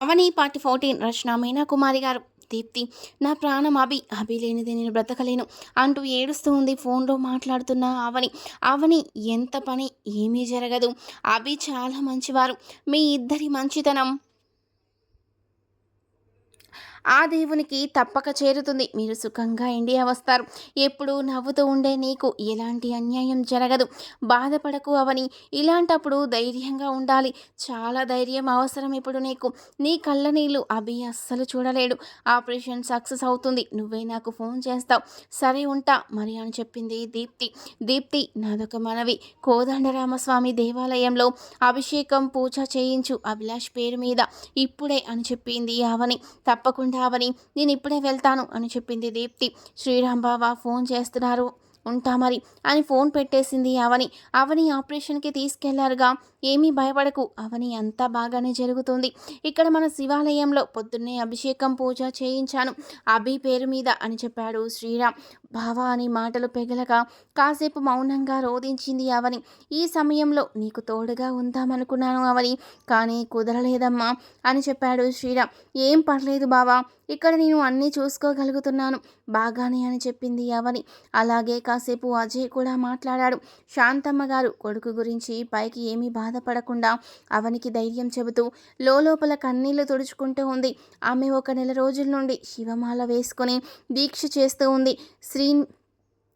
Avani party fourteen Rachana Meena Kumari garu. Deepti నా ప్రాణం అభి అభి లేనిది నేను బ్రతకలేను అంటూ ఏడుస్తూ ఉంది ఫోన్లో మాట్లాడుతున్న అవని. అవని ఎంత పని ఏమీ జరగదు. అభి చాలా మంచివారు. మీ ఇద్దరి మంచితనం ఆ దేవునికి తప్పక చేరుతుంది. మీరు సుఖంగా ఇండియా వస్తారు ఎప్పుడూ నవ్వుతూ ఉండే నీకు ఎలాంటి అన్యాయం జరగదు. బాధపడకు అవని. ఇలాంటప్పుడు ధైర్యంగా ఉండాలి. చాలా ధైర్యం అవసరం ఇప్పుడు నీకు. నీ కళ్ళ నీళ్ళు అభి అస్సలు చూడలేడు. ఆపరేషన్ సక్సెస్ అవుతుంది. నువ్వే నాకు ఫోన్ చేస్తావు. సరే ఉంటా. మరి అని చెప్పింది దీప్తి. దీప్తి నాదొక మనవి. కోదండరామస్వామి దేవాలయంలో అభిషేకం పూజ చేయించు అభిలాష్ పేరు మీద. ఇప్పుడే అని చెప్పింది అవని తప్పకుండా అవని నేను ఇప్పుడే వెళ్తాను అని చెప్పింది దీప్తి. శ్రీరామ్ బాబా ఫోన్ చేస్తున్నారు. ఉంటా మరి అని ఫోన్ పెట్టేసింది అవని. అవని ఆపరేషన్కి తీసుకెళ్ళారుగా. ఏమీ భయపడకు అవని అంతా బాగానే జరుగుతుంది. ఇక్కడ మన శివాలయంలో పొద్దున్నే అభిషేకం పూజ చేయించాను. అభి పేరు మీద అని చెప్పాడు శ్రీరామ్. బావా అని మాటలు పెగలగా కాసేపు మౌనంగా రోధించింది అవని. ఈ సమయంలో నీకు తోడుగా ఉందామనుకున్నాను అవని. కానీ కుదరలేదమ్మా అని చెప్పాడు శ్రీరామ్. ఏం పర్లేదు బావా ఇక్కడ నేను అన్నీ చూసుకోగలుగుతున్నాను బాగానే అని చెప్పింది అవని. అలాగే కాసేపు అజయ్ కూడా మాట్లాడాడు. శాంతమ్మ గారు కొడుకు గురించి పైకి ఏమీ బాధపడకుండా అవనికి ధైర్యం చెబుతూ లోపల కన్నీళ్ళు తుడుచుకుంటూ ఉంది. ఆమె ఒక నెల రోజుల నుండి శివమాల వేసుకొని దీక్ష చేస్తూ ఉంది. శ్రీ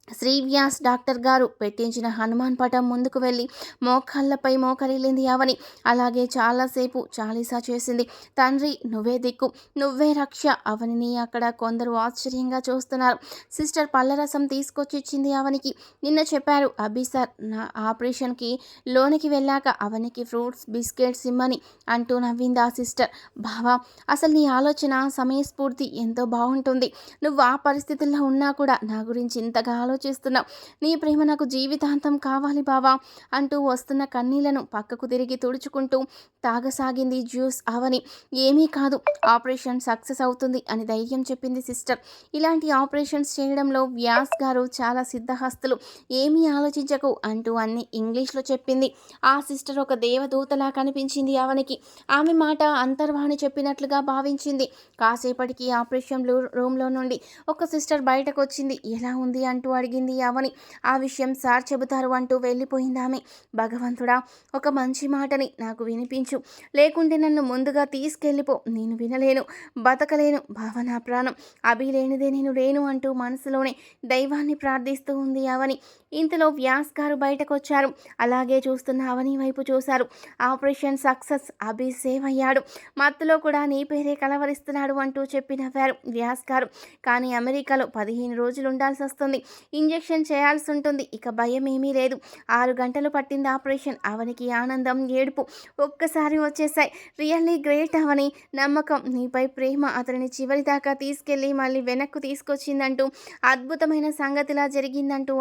శ్రీవ్యాస్ డాక్టర్ గారు పెట్టించిన హనుమాన్ పటం ముందుకు వెళ్ళి మోకాళ్ళపై మోకరిల్లింది యావని అలాగే చాలాసేపు చాలీసా చేసింది. తండ్రి నువ్వే దిక్కు నువ్వే రక్ష అవనిని అక్కడ కొందరు ఆశ్చర్యంగా చూస్తున్నారు. సిస్టర్ పళ్ళరసం తీసుకొచ్చి ఇచ్చింది అవనికి. నిన్న చెప్పారు అభి సార్ నా ఆపరేషన్కి లోనికి వెళ్ళాక అవనికి ఫ్రూట్స్ బిస్కెట్స్ ఇమ్మని అంటూ నవ్వింది ఆ సిస్టర్. బావా అసలు నీ ఆలోచన సమయస్ఫూర్తి ఎంతో బాగుంటుంది నువ్వు ఆ పరిస్థితుల్లో ఉన్నా కూడా నా గురించి ఇంతగా ఆలోచిస్తున్నావు. నీ ప్రేమ నాకు జీవితాంతం కావాలి బావా అంటూ వస్తున్న కన్నీళ్ళను పక్కకు తిరిగి తుడుచుకుంటూ తాగసాగింది జ్యూస్ అవని. ఏమీ కాదు ఆపరేషన్ సక్సెస్ అవుతుంది అని ధైర్యం చెప్పింది సిస్టర్. ఇలాంటి ఆపరేషన్స్ చేయడంలో వ్యాస్ గారు చాలా సిద్ధహస్తులు. ఏమీ ఆలోచించకు అంటూ అన్ని ఇంగ్లీష్లో చెప్పింది. ఆ సిస్టర్ ఒక దేవదూతలా కనిపించింది అవనికి. ఆమె మాట అంతర్వాణి చెప్పినట్లుగా భావించింది. కాసేపటికి ఆపరేషన్ రూమ్లో నుండి ఒక సిస్టర్ బయటకు వచ్చింది ఎలా ఉంది అంటూ అడిగింది అవని ఆ విషయం సార్ చెబుతారు అంటూ వెళ్ళిపోయింది ఆమె. భగవంతుడా ఒక మంచి మాటని నాకు వినిపించు. లేకుంటే నన్ను ముందుగా తీసుకెళ్ళిపో. నేను వినలేను బతకలేను. భావన ప్రాణం. అభి లేనిదే నేను లేను అంటూ మనసులోనే దైవాన్ని ప్రార్థిస్తూ ఉంది అవని ఇంతలో వ్యాస్ గారు బయటకు వచ్చారు అలాగే చూస్తున్న అవని వైపు చూశారు. ఆపరేషన్ సక్సెస్ అభి సేవ్ అయ్యాడు. మత్తులో కూడా నీ పేరే కలవరిస్తున్నాడు అంటూ చెప్పి నవ్వారు వ్యాస్ గారు. కానీ అమెరికాలో పదిహేను రోజులు ఉండాల్సి వస్తుంది. ఇంజెక్షన్ చేయాల్సి ఉంటుంది. ఇక భయం ఏమీ లేదు. ఆరు గంటలు పట్టింది ఆపరేషన్. అవనికి ఆనందం ఏడుపు ఒక్కసారి వచ్చేసాయి రియల్లీ గ్రేట్ అవని. నమ్మకం. నీపై ప్రేమ అతనిని చివరి దాకా తీసుకెళ్ళి మళ్ళీ వెనక్కు తీసుకొచ్చిందంటూ అద్భుతమైన సంగతిలా జరిగిందంటూ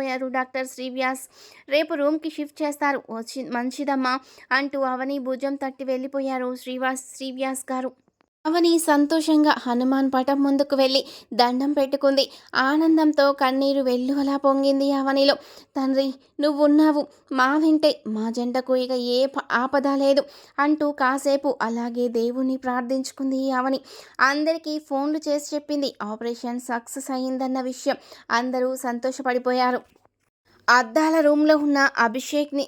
ఆశ్చర్యపోయారు డాక్టర్ శ్రీవ్యాస్ రేపు రూమ్కి షిఫ్ట్ చేస్తారు. వచ్చి మంచిదమ్మా అంటూ అవని భుజం తట్టి వెళ్ళిపోయారు శ్రీవాస్ శ్రీవ్యాస్ గారు. అవని సంతోషంగా హనుమాన్ పటం ముందుకు వెళ్ళి దండం పెట్టుకుంది. ఆనందంతో కన్నీరు వెల్లువలా పొంగింది అవనిలో. తండ్రి నువ్వున్నావు. మా వింటే మా జంటకు ఇక ఏ ఆపద లేదు అంటూ కాసేపు అలాగే దేవుణ్ణి ప్రార్థించుకుంది అవని. అందరికీ ఫోన్లు చేసి చెప్పింది ఆపరేషన్ సక్సెస్ అయిందన్న విషయం అందరూ సంతోషపడిపోయారు. అద్దాల రూమ్లో ఉన్న అభిషేక్ని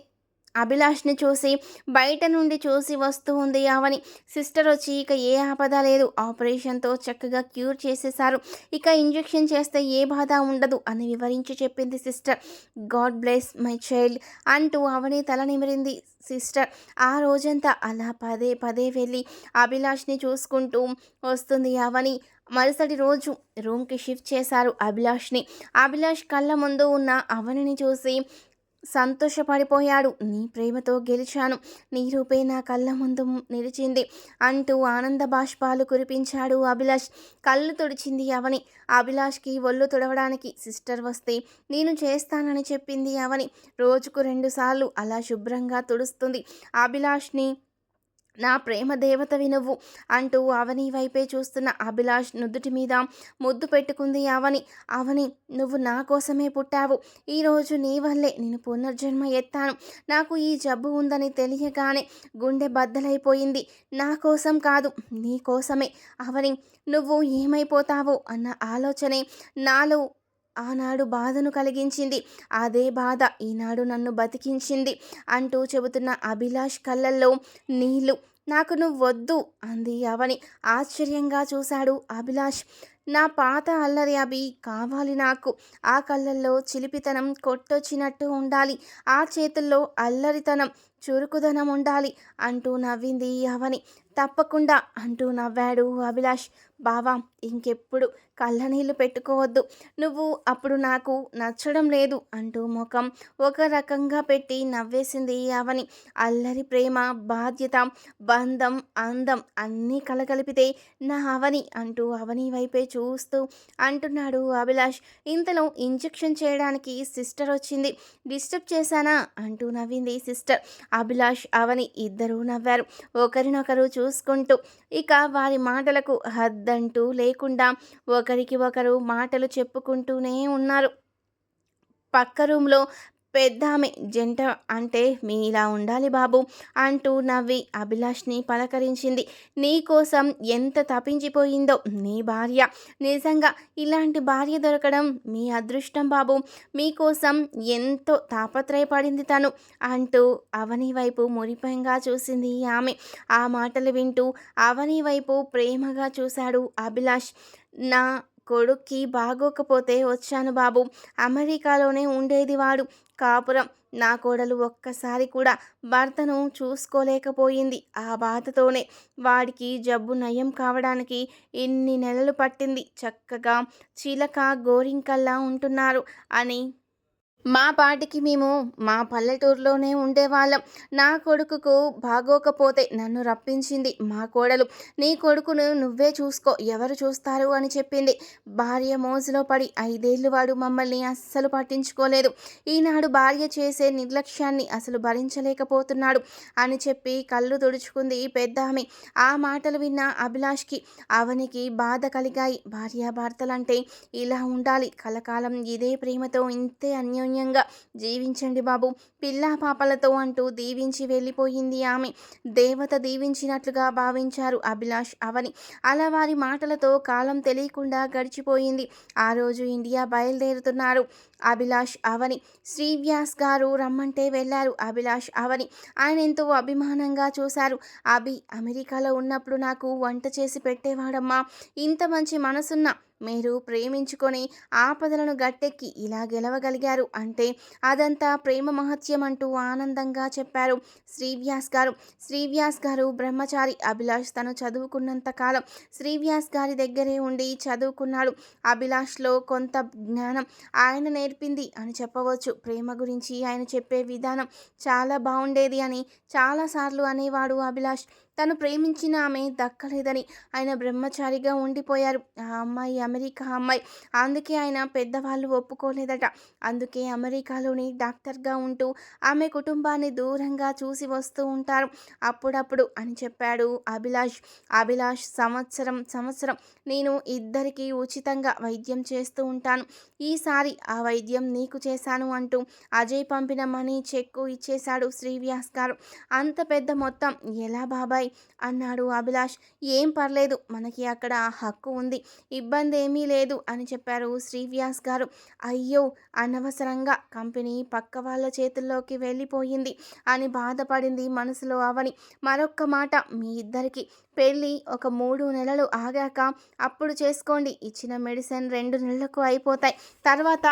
అభిలాష్ని చూసి బయట నుండి చూసి వస్తూ ఉంది అవని సిస్టర్ వచ్చి ఇక ఏ ఆపద లేదు. ఆపరేషన్తో చక్కగా క్యూర్ చేసేశారు. ఇక ఇంజెక్షన్ చేస్తే ఏ బాధ ఉండదు అని వివరించి చెప్పింది sister. God bless my child అంటూ అవని తల నిమిరింది సిస్టర్. ఆ రోజంతా అలా పదే పదే వెళ్ళి అభిలాష్ని చూసుకుంటూ వస్తుంది అవని మరుసటి రోజు రూమ్కి షిఫ్ట్ చేశారు అభిలాష్ని. అభిలాష్ కళ్ళ ముందు ఉన్న అవనిని చూసి సంతోషపడిపోయాడు. నీ ప్రేమతో గెలిచాను. నీ రూపే నా కళ్ళ ముందు నిలిచింది అంటూ ఆనంద బాష్పాలు కురిపించాడు అభిలాష్. కళ్ళు తుడిచింది అవని. అభిలాష్కి ఒళ్ళు తుడవడానికి సిస్టర్ వస్తే నేను చేస్తానని చెప్పింది అవని. రోజుకు రెండుసార్లు అలా శుభ్రంగా తుడుస్తుంది. అభిలాష్ని నా ప్రేమ దేవతవి నువ్వు అంటూ అవని వైపే చూస్తున్న అభిలాష్ నుదుటి మీద ముద్దు పెట్టుకుంది అవని. అవని నువ్వు నా కోసమే పుట్టావు. ఈరోజు నీ వల్లే నేను పునర్జన్మ ఎత్తాను. నాకు ఈ జబ్బు ఉందని తెలియగానే గుండె బద్దలైపోయింది. నా కోసం కాదు నీ కోసమే. అవని నువ్వు ఏమైపోతావో అన్న ఆలోచనే నాలో ఆనాడు బాధను కలిగించింది. అదే బాధ ఈనాడు నన్ను బతికించింది అంటూ చెబుతున్న అభిలాష్ కళ్ళల్లో నీళ్ళు నాకు నువ్వు వద్దు అంది అవని. ఆశ్చర్యంగా చూశాడు అభిలాష్. నా పాత అల్లరి అభి కావాలి నాకు. ఆ కళ్ళల్లో చిలిపితనం కొట్టొచ్చినట్టు ఉండాలి. ఆ చేతుల్లో అల్లరితనం చురుకుదనం ఉండాలి అంటూ నవ్వింది అవని. తప్పకుండా అంటూ నవ్వాడు అభిలాష్. బావా ఇంకెప్పుడు కళ్ళనీళ్ళు పెట్టుకోవద్దు. నువ్వు అప్పుడు నాకు నచ్చడం లేదు అంటూ ముఖం ఒక రకంగా పెట్టి నవ్వేసింది అవని. అల్లరి ప్రేమ బాధ్యత బంధం అందం అన్నీ కలగలిపితే నా అవని అంటూ అవని వైపే చూస్తూ అంటున్నాడు అభిలాష్. ఇంతలో ఇంజెక్షన్ చేయడానికి సిస్టర్ వచ్చింది. డిస్టర్బ్ చేశానా అంటూ నవ్వింది సిస్టర్. అభిలాష్ అవని ఇద్దరూ నవ్వారు. ఒకరినొకరు చూసుకుంటూ ఇక వారి మాటలకు హద్దంటూ లేకుండా ఒకరికి ఒకరు మాటలు చెప్పుకుంటూనే ఉన్నారు. పక్క రూమ్లో పెద్దామె జంట అంటే మీ ఇలా ఉండాలి బాబు అంటూ నవ్వి అభిలాష్ని పలకరించింది. నీ కోసం ఎంత తప్పించిపోయిందో నీ భార్య. నిజంగా ఇలాంటి భార్య దొరకడం మీ అదృష్టం బాబు. మీకోసం ఎంతో తాపత్రయపడింది తను అంటూ అవని వైపు మురిపంగా చూసింది ఆమె. ఆ మాటలు వింటూ అవని వైపు ప్రేమగా చూశాడు అభిలాష్. నా కొడుక్కి బాగోకపోతే వచ్చాను బాబు. అమెరికాలోనే ఉండేది వాడు. కాపురం. నా కోడలు ఒక్కసారి కూడా భర్తను చూసుకోలేకపోయింది. ఆ బాధతోనే వాడికి జబ్బు నయం కావడానికి ఎన్ని నెలలు పట్టింది. చక్కగా చిలక గోరింకల్లా ఉంటున్నారు అని మా పాటికి మేము మా పల్లెటూరులోనే ఉండేవాళ్ళం. నా కొడుకుకు బాగోకపోతే నన్ను రప్పించింది మా కోడలు. నీ కొడుకును నువ్వే చూసుకో ఎవరు చూస్తారు అని చెప్పింది. భార్య మోజులో పడి ఐదేళ్ళు వాడు మమ్మల్ని అస్సలు పట్టించుకోలేదు. ఈనాడు భార్య చేసే నిర్లక్ష్యాన్ని అసలు భరించలేకపోతున్నాడు అని చెప్పి కళ్ళు తుడుచుకుంది పెద్ద ఆమె ఆ మాటలు విన్న అభిలాష్కి అవనికి బాధ కలిగాయి. భార్యాభర్తలంటే ఇలా ఉండాలి. కలకాలం ఇదే ప్రేమతో ఇంతే అన్యోన్యం అన్యోన్యంగా జీవించండి బాబు. పిల్లా పాపలతో అంటూ దీవించి వెళ్ళిపోయింది ఆమె. దేవత దీవించినట్లుగా భావించారు అభిలాష్ అవని. అలా వారి మాటలతో కాలం తెలియకుండా గడిచిపోయింది. ఆ రోజు ఇండియా బయలుదేరుతున్నారు. అభిలాష్ అవని. శ్రీవ్యాస్ గారు రమ్మంటే వెళ్ళారు అభిలాష్ అవని. ఆయన ఎంతో అభిమానంగా చూశారు. అభి అమెరికాలో ఉన్నప్పుడు నాకు వంట చేసి పెట్టేవాడమ్మా. ఇంత మంచి మనసున్న మీరు ప్రేమించుకొని ఆపదలను గట్టెక్కి ఇలా గెలవగలిగారు అంటే అదంతా ప్రేమ మహత్యం అంటూ ఆనందంగా చెప్పారు శ్రీవ్యాస్ గారు. శ్రీవ్యాస్ గారు బ్రహ్మచారి అభిలాష్ తను చదువుకున్నంత కాలం శ్రీవ్యాస్ గారి దగ్గరే ఉండి చదువుకున్నాడు. అభిలాష్లో కొంత జ్ఞానం. ఆయన నేర్పింది అని చెప్పవచ్చు. ప్రేమ గురించి ఆయన చెప్పే విధానం చాలా బాగుండేది అని చాలాసార్లు అనేవాడు అభిలాష్. తను ప్రేమించిన ఆమె దక్కలేదని ఆయన బ్రహ్మచారిగా ఉండిపోయారు. ఆ అమ్మాయి అమెరికా అమ్మాయి. అందుకే ఆయన పెద్దవాళ్ళు ఒప్పుకోలేదట. అందుకే అమెరికాలోని డాక్టర్గా ఉంటూ ఆమె కుటుంబాన్ని దూరంగా చూసి వస్తూ ఉంటారు. అప్పుడప్పుడు అని చెప్పాడు అభిలాష్. అభిలాష్ సంవత్సరం సంవత్సరం నేను ఇద్దరికీ ఉచితంగా వైద్యం చేస్తూ ఉంటాను. ఈసారి ఆ వైద్యం నీకు చేశాను అంటూ అజయ్ పంపిన మనీ చెక్కు ఇచ్చేశాడు శ్రీవ్యాస్ గారు. అంత పెద్ద మొత్తం ఎలా బాబాయ్? బాబాయ్ అన్నాడు అభిలాష్. ఏం పర్లేదు మనకి అక్కడ హక్కు ఉంది. ఇబ్బంది ఏమీ లేదు అని చెప్పారు శ్రీవ్యాస్ గారు. అయ్యో అనవసరంగా కంపెనీ పక్క వాళ్ళ చేతుల్లోకి వెళ్ళిపోయింది అని బాధపడింది మనసులో అవని. మరొక్క మాట మీ ఇద్దరికి పెళ్ళి ఒక మూడు నెలలు ఆగాక అప్పుడు చేసుకోండి. ఇచ్చిన మెడిసిన్ రెండు నెలలకు అయిపోతాయి. తర్వాత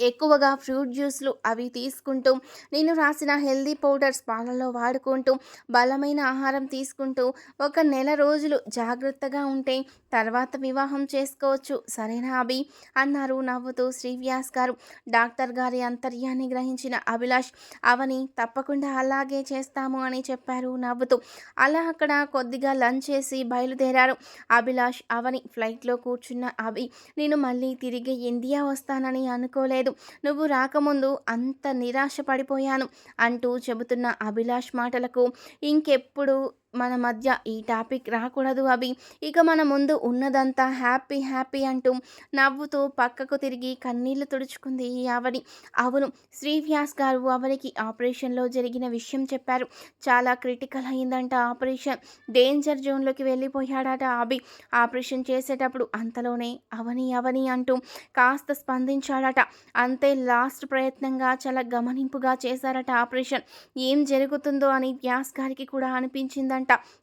ఎక్కువగా ఫ్రూట్ జ్యూస్లు అవి తీసుకుంటూ నేను రాసిన హెల్దీ పౌడర్స్ పాలలో వాడుకుంటూ బలమైన ఆహారం తీసుకుంటూ ఒక నెల రోజులు జాగ్రత్తగా ఉంటే తర్వాత వివాహం చేసుకోవచ్చు. సరేనా అభి? అన్నారు నవ్వుతూ శ్రీవ్యాస్ గారు. డాక్టర్ గారి అంతర్యాన్ని గ్రహించిన అభిలాష్ అవని తప్పకుండా అలాగే చేస్తాము అని చెప్పారు నవ్వుతూ. అలా అక్కడ కొద్దిగా లంచ్ చేసి బయలుదేరారు అభిలాష్ అవని ఫ్లైట్లో కూర్చున్న అభి. నేను మళ్ళీ తిరిగి ఇండియా వస్తానని అనుకోలేదు. లేదు. నువ్వు రాకముందు అంత నిరాశ పడిపోయాను అంటూ చెబుతున్న అభిలాష్ మాటలకు ఇంకెప్పుడు మన మధ్య ఈ టాపిక్ రాకూడదు అభి. ఇక మన ముందు ఉన్నదంతా హ్యాపీ హ్యాపీ అంటూ నవ్వుతూ పక్కకు తిరిగి కన్నీళ్ళు తుడుచుకుంది ఈ అవని అవును శ్రీవ్యాస్ గారు అవనికి ఆపరేషన్లో జరిగిన విషయం చెప్పారు. చాలా క్రిటికల్ అయిందంట ఆపరేషన్. డేంజర్ జోన్లోకి వెళ్ళిపోయాడట అభి. ఆపరేషన్ చేసేటప్పుడు అంతలోనే అవని అవని అంటూ కాస్త స్పందించాడట. అంతే లాస్ట్ ప్రయత్నంగా చాలా గమనింపుగా చేశారట ఆపరేషన్. ఏం జరుగుతుందో అని వ్యాస్ గారికి కూడా అనిపించిందంట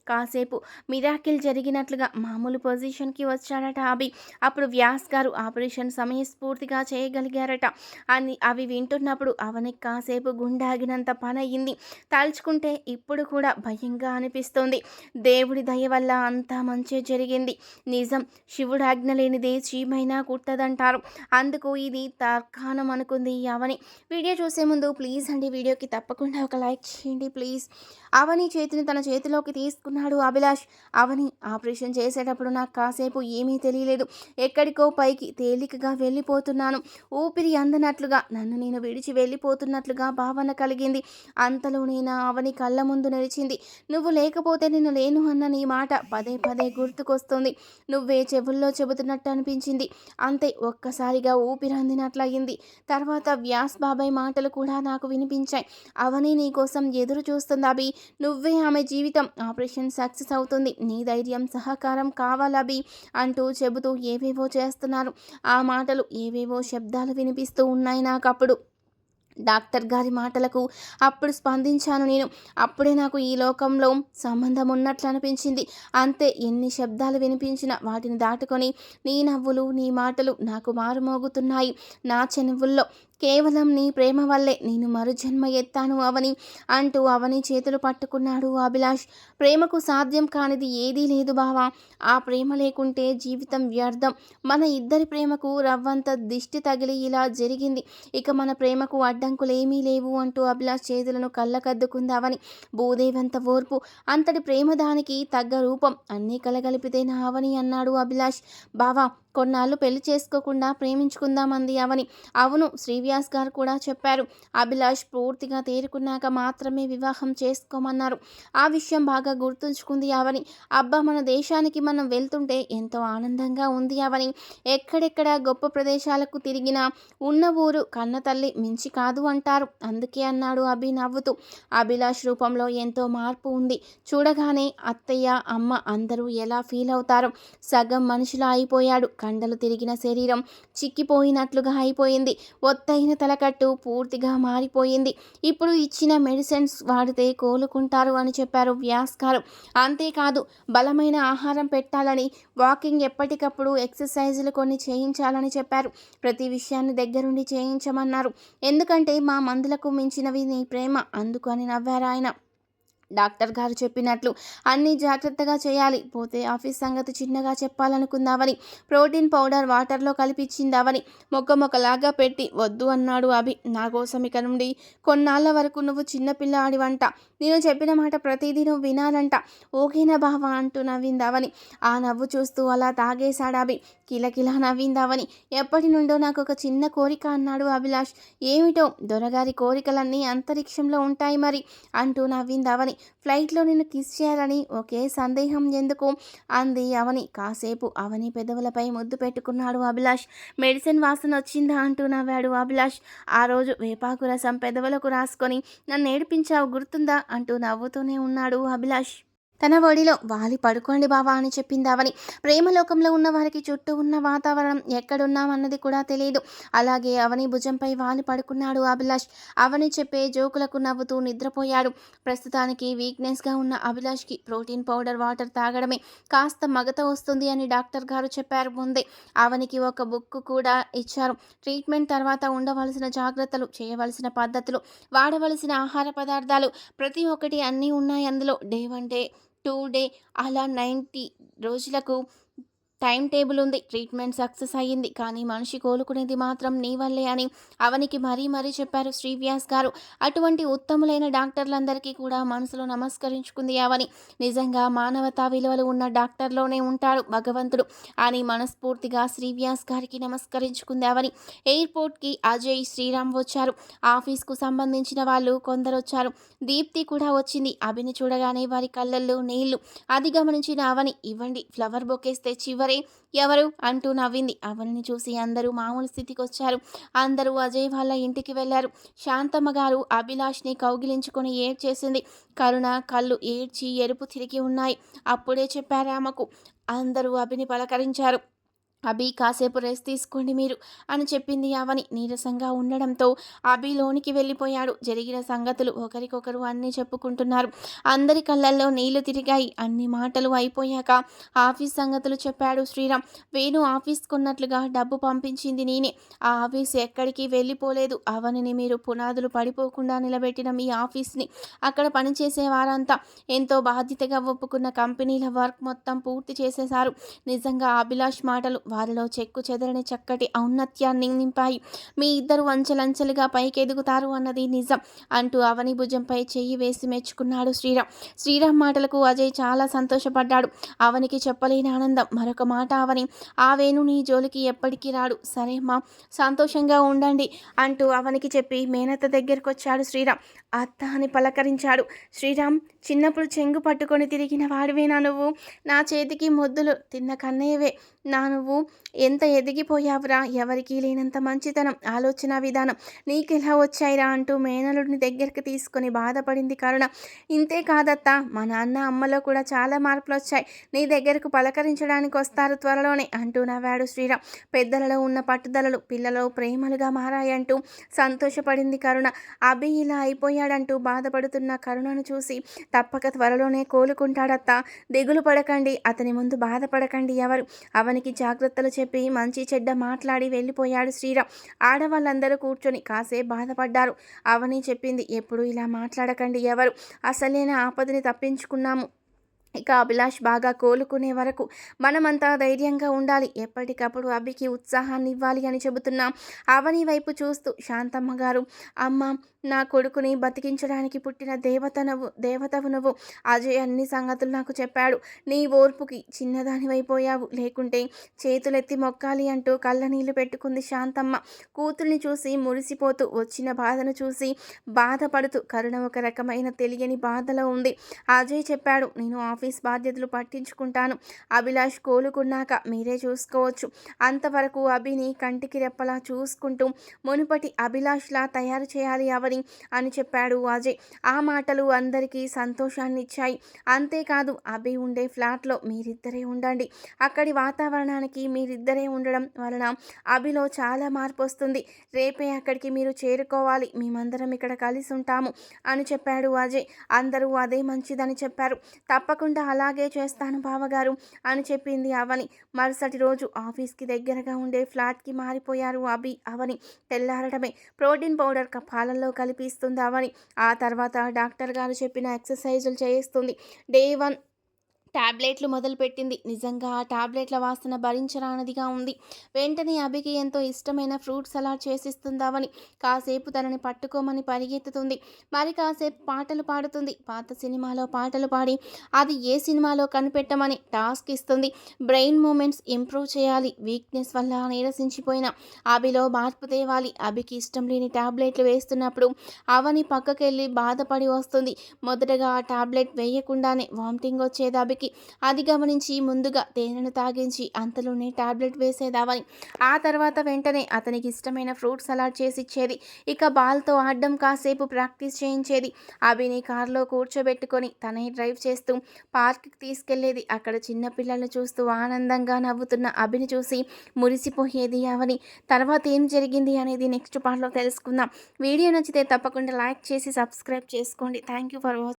కాసేపు మిరాకిల్ జరిగినట్లుగా మామూలు పొజిషన్కి వచ్చాడట అభి. అప్పుడు వ్యాస్ గారు ఆపరేషన్ సమయస్ఫూర్తిగా చేయగలిగారట. అని అవి వింటున్నప్పుడు అవనికి కాసేపు గుండాగినంత పని అయ్యింది తలుచుకుంటే ఇప్పుడు కూడా భయంగా అనిపిస్తోంది. దేవుడి దయ వల్ల అంతా మంచి జరిగింది. నిజం శివుడు ఆజ్ఞ లేనిదే చీమైనా కుట్టదంటారు. అందుకు ఇది తర్కానం అనుకుంది అవని. వీడియో చూసే ముందు ప్లీజ్ అండి వీడియోకి తప్పకుండా ఒక లైక్ చేయండి ప్లీజ్. అవని చేతిని తన చేతిలో చేతిలోకి తీసుకున్నాడు అభిలాష్. అవని ఆపరేషన్ చేసేటప్పుడు నాకు కాసేపు ఏమీ తెలియలేదు. ఎక్కడికో పైకి తేలికగా వెళ్ళిపోతున్నాను. ఊపిరి అందనట్లుగా నన్ను నేను విడిచి వెళ్ళిపోతున్నట్లుగా భావన కలిగింది. అంతలోనే నా అవని కళ్ళ ముందు నిలిచింది. నువ్వు లేకపోతే నేను లేను అన్న నీ మాట పదే పదే గుర్తుకొస్తుంది. నువ్వే చెవుల్లో చెబుతున్నట్టు అనిపించింది. అంతే ఒక్కసారిగా ఊపిరి అందినట్లయింది. తర్వాత వ్యాస్ బాబాయ్ మాటలు కూడా నాకు వినిపించాయి. అవని నీ కోసం ఎదురు చూస్తుంది అభి. నువ్వే ఆమె జీవితం. ఆపరేషన్ సక్సెస్ అవుతుంది. నీ ధైర్యం సహకారం కావాలబి అంటూ చెబుతూ ఏవేవో చేస్తున్నారు. ఆ మాటలు ఏవేవో శబ్దాలు వినిపిస్తూ ఉన్నాయి నాకు అప్పుడు డాక్టర్ గారి మాటలకు అప్పుడు స్పందించాను నేను. అప్పుడే నాకు ఈ లోకంలో సంబంధం ఉన్నట్లు అనిపించింది. అంతే ఎన్ని శబ్దాలు వినిపించినా వాటిని దాటుకొని నీ నవ్వులు నీ మాటలు నాకు మారుమోగుతున్నాయి. నా చెనువుల్లో కేవలం నీ ప్రేమ వల్లే నేను మరుజన్మ ఎత్తాను అవని అంటూ అవని చేతులు పట్టుకున్నాడు అభిలాష్. ప్రేమకు సాధ్యం కానిది ఏదీ లేదు బావా. ఆ ప్రేమ లేకుంటే జీవితం వ్యర్థం. మన ఇద్దరి ప్రేమకు రవ్వంత దిష్టి తగిలి ఇలా జరిగింది. ఇక మన ప్రేమకు అడ్డంకులేమీ లేవు అంటూ అభిలాష్ చేతులను కళ్ళకద్దుకుంది అవని. భూదేవంత ఓర్పు. అంతటి ప్రేమ దానికి తగ్గ రూపం. అన్నీ కలగలిపితే నా అవని అన్నాడు అభిలాష్. బావా కొన్నాళ్ళు పెళ్ళి చేసుకోకుండా ప్రేమించుకుందామంది అవని. అవును శ్రీవ్యాస్ గారు కూడా చెప్పారు. అభిలాష్ పూర్తిగా తేరుకున్నాక మాత్రమే వివాహం చేసుకోమన్నారు. ఆ విషయం బాగా గుర్తుంచుకుంది అవని. అబ్బా మన దేశానికి మనం వెళ్తుంటే ఎంతో ఆనందంగా ఉంది అవని. ఎక్కడెక్కడ గొప్ప ప్రదేశాలకు తిరిగినా ఉన్న ఊరు కన్నతల్లి మించి కాదు అంటారు. అందుకే అన్నాడు అభి నవ్వుతూ. అభిలాష్ రూపంలో ఎంతో మార్పు ఉంది. చూడగానే అత్తయ్య అమ్మ అందరూ ఎలా ఫీల్ అవుతారు? సగం మనిషిలా అయిపోయాడు. కండలు తిరిగిన శరీరం చిక్కిపోయినట్లుగా అయిపోయింది. ఒత్తైన తలకట్టు పూర్తిగా మారిపోయింది. ఇప్పుడు ఇచ్చిన మెడిసిన్స్ వాడితే కోలుకుంటారు అని చెప్పారు వ్యాస్ గారు అంతేకాదు బలమైన ఆహారం పెట్టాలని వాకింగ్ ఎప్పటికప్పుడు ఎక్సర్సైజులు కొన్ని చేయించాలని చెప్పారు. ప్రతి విషయాన్ని దగ్గరుండి చేయించమన్నారు. ఎందుకంటే మా మందులకు మించినవి నీ ప్రేమ. అందుకు అని నవ్వారు ఆయన. డాక్టర్ గారు చెప్పినట్లు అన్నీ జాగ్రత్తగా చేయాలి. పోతే ఆఫీస్ సంగతి చిన్నగా చెప్పాలనుకుందామని ప్రోటీన్ పౌడర్ వాటర్లో కలిపిచ్చిందావని మొక్క మొక్కలాగా పెట్టి వద్దు అన్నాడు అభి. నా కోసం ఇక నుండి కొన్నాళ్ళ వరకు నువ్వు చిన్నపిల్లాడివంట నేను చెప్పిన మాట ప్రతిదీ నువ్వు వినాలంట. ఓకేనా బావా అంటూ నవ్విందావని ఆ నవ్వు చూస్తూ అలా తాగేశాడు అభి. కిలకిలా నవ్విందావని ఎప్పటి నుండో నాకు ఒక చిన్న కోరిక అన్నాడు అభిలాష్. ఏమిటో దొరగారి కోరికలన్నీ అంతరిక్షంలో ఉంటాయి మరి అంటూ నవ్విందావని ఫ్లైట్లో నిన్ను కిస్ చేయాలని ఒకే సందేహం ఎందుకు? అంది అవని. కాసేపు అవని పెదవులపై ముద్దు పెట్టుకున్నాడు అభిలాష్. మెడిసిన్ వాసన వచ్చిందా అంటూ నవ్వాడు అభిలాష్. ఆ రోజు వేపాకు రసం పెదవులకు రాసుకొని నన్ను ఏడిపించావు గుర్తుందా? అంటూ నవ్వుతూనే ఉన్నాడు అభిలాష్. తన ఒడిలో వాలి పడుకోండి బావా అని చెప్పింది ఆవని. ప్రేమలోకంలో ఉన్న వారికి చుట్టూ ఉన్న వాతావరణం ఎక్కడున్నామన్నది కూడా తెలియదు అలాగే అవని భుజంపై వాలి పడుకున్నాడు అభిలాష్. అవని చెప్పే జోకులకు నవ్వుతూ నిద్రపోయాడు. ప్రస్తుతానికి వీక్నెస్గా ఉన్న అభిలాష్కి ప్రోటీన్ పౌడర్ వాటర్ తాగడమే కాస్త మగత వస్తుంది అని డాక్టర్ గారు చెప్పారు ముందే. అవనికి ఒక బుక్ కూడా ఇచ్చారు. ట్రీట్మెంట్ తర్వాత ఉండవలసిన జాగ్రత్తలు చేయవలసిన పద్ధతులు వాడవలసిన ఆహార పదార్థాలు ప్రతి ఒక్కటి అన్నీ ఉన్నాయి అందులో. Day one day two day అలా నైంటీ రోజులకు టైం టేబుల్ ఉంది. ట్రీట్మెంట్ సక్సెస్ అయ్యింది. కానీ మనిషి కోలుకునేది మాత్రం నీ వల్లే అని అవనికి మరీ మరీ చెప్పారు శ్రీవ్యాస్ గారు. అటువంటి ఉత్తములైన డాక్టర్లందరికీ కూడా మనసులో నమస్కరించుకుంది అవని. నిజంగా మానవతా విలువలు ఉన్న డాక్టర్లోనే ఉంటాడు భగవంతుడు అని మనస్ఫూర్తిగా శ్రీవ్యాస్ గారికి నమస్కరించుకుంది అవని. ఎయిర్పోర్ట్కి అజయ్ శ్రీరామ్ వచ్చారు. ఆఫీస్కు సంబంధించిన వాళ్ళు కొందరు వచ్చారు దీప్తి కూడా వచ్చింది. అభిని చూడగానే వారి కళ్ళల్లో నీళ్ళు. అది గమనించిన అవని ఇవ్వండి ఫ్లవర్ బొకేస్ తెచ్చి ఎవరే ఎవరు? అంటూ నవ్వింది. అవనిని చూసి అందరూ మామూలు స్థితికి వచ్చారు అందరూ అజయ్ వాళ్ళ ఇంటికి వెళ్ళారు. శాంతమ్మ గారు అభిలాష్ని కౌగిలించుకొని ఏడ్చేసింది కరుణ కళ్ళు ఏడ్చి ఎరుపు తిరిగి ఉన్నాయి. అప్పుడే చెప్పారు ఆమెకు అందరూ అభిని పలకరించారు. అభి కాసేపు రెస్ట్ తీసుకోండి మీరు అని చెప్పింది అవని నీరసంగా ఉండడంతో అభి లోనికి వెళ్ళిపోయాడు. జరిగిన సంగతులు ఒకరికొకరు అన్నీ చెప్పుకుంటున్నారు. అందరి కళ్ళల్లో నీళ్ళు తిరిగాయి. అన్ని మాటలు అయిపోయాక ఆఫీస్ సంగతులు చెప్పాడు శ్రీరామ్. వేణు ఆఫీస్కున్నట్లుగా డబ్బు పంపించింది నేనే. ఆ ఆఫీస్ ఎక్కడికి వెళ్ళిపోలేదు. అవనిని మీరు పునాదులు పడిపోకుండా నిలబెట్టిన మీ ఆఫీస్ని అక్కడ పనిచేసే వారంతా ఎంతో బాధ్యతగా ఒప్పుకున్న కంపెనీల వర్క్ మొత్తం పూర్తి చేసేశారు. నిజంగా అభిలాష్ మాటలు వారిలో చెక్కు చెదరని చక్కటి ఔన్నత్యాన్ని నింపాయి. మీ ఇద్దరు అంచెలంచెలుగా పైకి ఎదుగుతారు అన్నది నిజం అంటూ అవని భుజంపై చెయ్యి వేసి మెచ్చుకున్నాడు శ్రీరామ్. శ్రీరామ్ మాటలకు అజయ్ చాలా సంతోషపడ్డాడు. అవనికి చెప్పలేని ఆనందం. మరొక మాట అవని ఆ వేణు నీ జోలికి ఎప్పటికీ రాడు. సరే మా సంతోషంగా ఉండండి అంటూ అవనికి చెప్పి మేనత్త దగ్గరకు వచ్చాడు శ్రీరామ్. అత్త అని పలకరించాడు. శ్రీరామ్ చిన్నప్పుడు చెంగు పట్టుకొని తిరిగిన వాడివేనా నువ్వు? నా చేతికి మొద్దులు తిన్న కన్నయ్యవే. నా నువ్వు ఎంత ఎదిగిపోయావురా? ఎవరికీ లేనంత మంచితనం ఆలోచన విధానం. నీకెలా వచ్చాయిరా అంటూ మేనలుడిని దగ్గరికి తీసుకొని బాధపడింది కరుణ. ఇంతే కాదత్తా మా నాన్న అమ్మలో కూడా చాలా మార్పులు వచ్చాయి నీ దగ్గరకు పలకరించడానికి వస్తారు త్వరలోనే అంటూ నవ్వాడు శ్రీరామ్. పెద్దలలో ఉన్న పట్టుదలలు పిల్లలో ప్రేమలుగా మారాయంటూ సంతోషపడింది కరుణ. అభి ఇలా అయిపోయాడంటూ బాధపడుతున్న కరుణను చూసి తప్పక త్వరలోనే కోలుకుంటాడత్తా. దిగులు పడకండి అతని ముందు బాధపడకండి ఎవరు. అవనికి జాగ్రత్తలు చెప్పి మంచి చెడ్డ మాట్లాడి వెళ్ళిపోయాడు శ్రీరామ్ ఆడవాళ్ళందరూ కూర్చొని కాసే బాధపడ్డారు. అవని చెప్పింది ఎప్పుడు ఇలా మాట్లాడకండి ఎవరు. అసలైన ఆపదని తప్పించుకున్నాము. ఇక అభిలాష్ బాగా కోలుకునే వరకు మనమంతా ధైర్యంగా ఉండాలి. ఎప్పటికప్పుడు అభికి ఉత్సాహాన్ని ఇవ్వాలి అని చెబుతున్నాం అవని వైపు చూస్తూ శాంతమ్మ గారు అమ్మ నా కొడుకుని బతికించడానికి పుట్టిన దేవత నువ్వు దేవతవు నువ్వు. అజయ్ అన్ని సంగతులు నాకు చెప్పాడు. నీ ఓర్పుకి చిన్నదానివైపోయావు లేకుంటే చేతులెత్తి మొక్కాలి అంటూ కళ్ళ నీళ్ళు పెట్టుకుంది శాంతమ్మ. కూతుల్ని చూసి మురిసిపోతూ వచ్చిన బాధను చూసి బాధపడుతూ కరుణ ఒక రకమైన తెలియని బాధలో ఉంది. అజయ్ చెప్పాడు నేను ఆఫీస్ బాధ్యతలు పట్టించుకుంటాను. అభిలాష్ కోలుకున్నాక మీరే చూసుకోవచ్చు. అంతవరకు అభిని కంటికి రెప్పలా చూసుకుంటూ మునుపటి అభిలాష్లా తయారు చేయాలి అవని అని చెప్పాడు అజయ్. ఆ మాటలు అందరికీ సంతోషాన్ని ఇచ్చాయి అంతేకాదు అభి ఉండే ఫ్లాట్లో మీరిద్దరే ఉండండి. అక్కడి వాతావరణానికి మీరిద్దరే ఉండడం వలన అభిలో చాలా మార్పు వస్తుంది రేపే అక్కడికి మీరు చేరుకోవాలి. మేమందరం ఇక్కడ కలిసి ఉంటాము అని చెప్పాడు అజయ్. అందరూ అదే మంచిదని చెప్పారు. తప్పకుండా అలాగే చేస్తాను బావగారు అని చెప్పింది అవని. మరుసటి రోజు ఆఫీస్కి దగ్గరగా ఉండే ఫ్లాట్కి మారిపోయారు అభి. అవని తెల్లారడమే ప్రోటీన్ పౌడర్ పాలల్లో కలిపిస్తుంది అవని. ఆ తర్వాత డాక్టర్ గారు చెప్పిన ఎక్సర్సైజులు చేయిస్తుంది. డే వన్ టాబ్లెట్లు మొదలుపెట్టింది. నిజంగా ఆ టాబ్లెట్ల వాసన భరించరానిదిగా ఉంది. వెంటనే అభికి ఎంతో ఇష్టమైన ఫ్రూట్ సలాడ్ చేసిస్తుందామని కాసేపు తనని పట్టుకోమని పరిగెత్తుతుంది. మరి కాసేపు పాటలు పాడుతుంది. పాత సినిమాలో పాటలు పాడి అది ఏ సినిమాలో కనిపెట్టమని టాస్క్ ఇస్తుంది. బ్రెయిన్ మూమెంట్స్ ఇంప్రూవ్ చేయాలి. వీక్నెస్ వల్ల నీరసించిపోయిన అభిలో మార్పు తేవాలి. అభికి ఇష్టం లేని టాబ్లెట్లు వేస్తున్నప్పుడు అవని పక్కకెళ్ళి బాధపడి వస్తుంది. మొదటగా ఆ టాబ్లెట్ వేయకుండానే వామిటింగ్ వచ్చేది అభి. వారికి అది గమనించి ముందుగా తేనెను తాగించి అంతలోనే టాబ్లెట్ వేసేదావని ఆ తర్వాత వెంటనే అతనికి ఇష్టమైన ఫ్రూట్ సలాడ్ చేసి ఇచ్చేది ఇక బాల్తో ఆడడం కాసేపు ప్రాక్టీస్ చేయించేది. అభిని కారులో కూర్చోబెట్టుకొని తనే డ్రైవ్ చేస్తూ పార్క్కి తీసుకెళ్ళేది అక్కడ చిన్న పిల్లల్ని చూస్తూ ఆనందంగా నవ్వుతున్న అభిని చూసి మురిసిపోయేది అవని. తర్వాత ఏం జరిగింది అనేది నెక్స్ట్ పార్ట్లో తెలుసుకుందాం. వీడియో నచ్చితే తప్పకుండా లైక్ చేసి సబ్స్క్రైబ్ చేసుకోండి. Thank you for watching